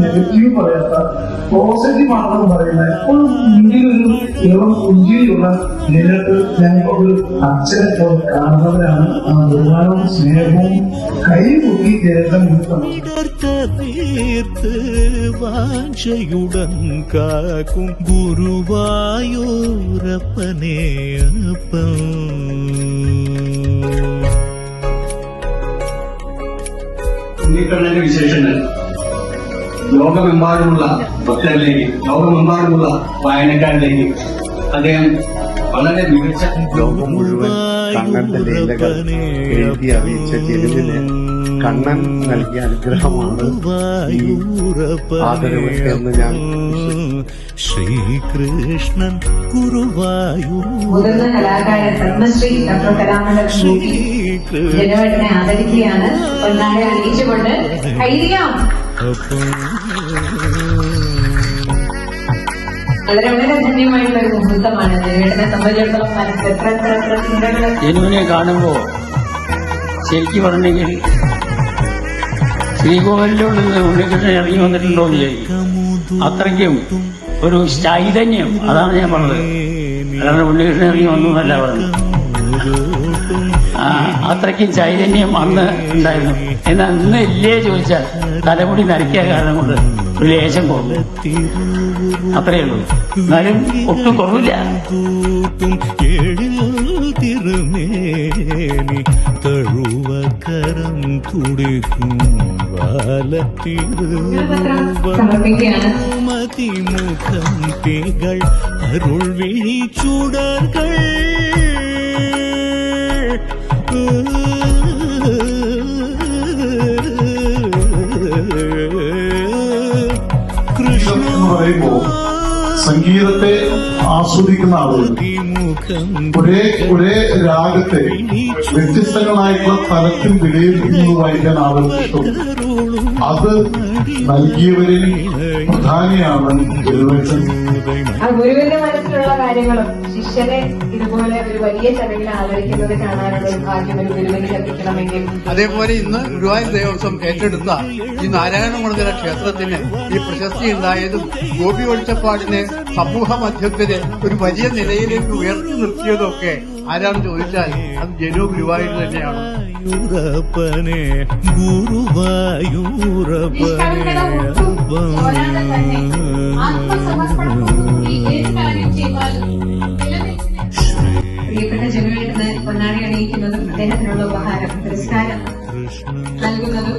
Negative പറയാത്ത positive മാത്രം പറയുന്ന എപ്പോഴും ഇന്ത്യയിലൊരു കേവലം പുഞ്ചിരിയുള്ള നിലത്ത് ഞങ്ങൾ ഒരു അച്ഛനെ പോലെ കാണുന്നവരാണ് ആ ബഹുമാനവും സ്നേഹവും കൈ പൊക്കി ജലതം തീർത്ത് വാഞ്ചയുടൻ കാക്കും ഗുരുവായൂരപ്പനെ അപ്പം. ഉണ്ണിക്കണ്ണന്റെ വിശേഷങ്ങൾ. ലോകമെമ്പാടുമുള്ള ഭക്തരിലേക്ക് ലോകമെമ്പാടുമുള്ള വായനക്കാരിലേക്ക് അദ്ദേഹം വളരെ മികച്ച ലോകം മുഴുവൻ തങ്ങളുടെ ലീലകൾ എഴുതി അറിയിച്ച ജനുവിന് കണ്ണൻ നൽകിയ അനുഗ്രഹമാണ് എന്ന് ഞാൻ. ശ്രീകൃഷ്ണൻ കുറുവായു മുതിർന്ന കലാകാരൻ പത്മശ്രീ ഡോക്ടർ ജനവേട്ടനെ ആദരിക്കുകയാണ്. കൈരിയാം വളരെ വളരെ ധന്യമായിട്ടുള്ള ഒരു മുഹൂർത്തമാണ് ജനവേട്ടനെ സംബന്ധിച്ചിടത്തോളം മനസ്സിൽ എത്ര എത്ര എത്ര ചിന്തകൾ ജനുവിനെ കാണുമ്പോ ശരിക്കും പറഞ്ഞെങ്കിൽ ശ്രീകോവിലിനുള്ളിൽ നിന്ന് ഉണ്ണികൃഷ്ണൻ ഇറങ്ങി വന്നിട്ടുണ്ടോ എന്ന് ചോദിക്കും. അത്രയ്ക്കും ഒരു ചൈതന്യം. അതാണ് ഞാൻ പറഞ്ഞത്. അല്ലാതെ ഉണ്ണികൃഷ്ണൻ ഇറങ്ങി വന്നു എന്നല്ല പറഞ്ഞത്. ആ, അത്രയ്ക്കും ചൈതന്യം അന്ന് ഉണ്ടായിരുന്നു. എന്നാൽ ഇന്ന് ഇല്ലേ ചോദിച്ചാൽ തലമുടി നരക്കിയ കാരണം കൊണ്ട് ഒരു ലേശം കുറവ്. അത്രയേ ഉള്ളൂ. എന്നാലും ഒട്ടും കുറവില്ല. എഴിൽ തഴുവക്കരം തുടിക്കും. മതിമുഖം തികൾ അരുൾ വിഴി സംഗീതം കൃഷ്ണ സംഗീതത്തെ ആസ്വദിക്കുന്ന ആളുകൾ മുഖം ഒരേ ഒരേ രാഗത്തെ വ്യത്യസ്തങ്ങളായിട്ടുള്ള തലത്തിൽ വിലയിരുത്തുന്നത് വായിക്കാൻ ഇഷ്ടം അത് നൽകിയവരിൽ പ്രധാനിയാണ് ഗുരുവച്ചൻ ആ ഗുരുവിന്റെ മനസ്സിലുള്ള കാര്യങ്ങളും ശിഷ്യനെ ഇതുപോലെ ഒരു വലിയ ചടങ്ങിൽ ആദരിക്കുന്നത് കാണാനുള്ള ഒരു ഭാഗ്യം ഒരു ഗുരുവിന് ലഭിക്കണമെങ്കിൽ അതേപോലെ ഇന്ന് ഗുരുവായൂർ ദേവസ്വം ഏറ്റെടുത്ത ഈ നാരായണമണ്ഡല ക്ഷേത്രത്തിന് ഈ പ്രശസ്തി ഉണ്ടായതും ഗോപി ഒളിച്ചപ്പാടിനെ സമൂഹ മധ്യത്തിന് ഒരു വലിയ നിലയിലേക്ക് ഉയർത്തി നിർത്തിയതൊക്കെ ആരാണ് ചോദിച്ചാൽ അത് ജനു ഗുരുവായൂർ തന്നെയാണ്. ഗുരുവായൂരപ്പനെ പ്രിയപ്പെട്ട ജനുവേട്ടന് പൊന്നാടി അണിയിക്കുന്നതും അദ്ദേഹത്തിനുള്ള ഉപഹാരം പുരസ്കാരം നൽകുന്നതും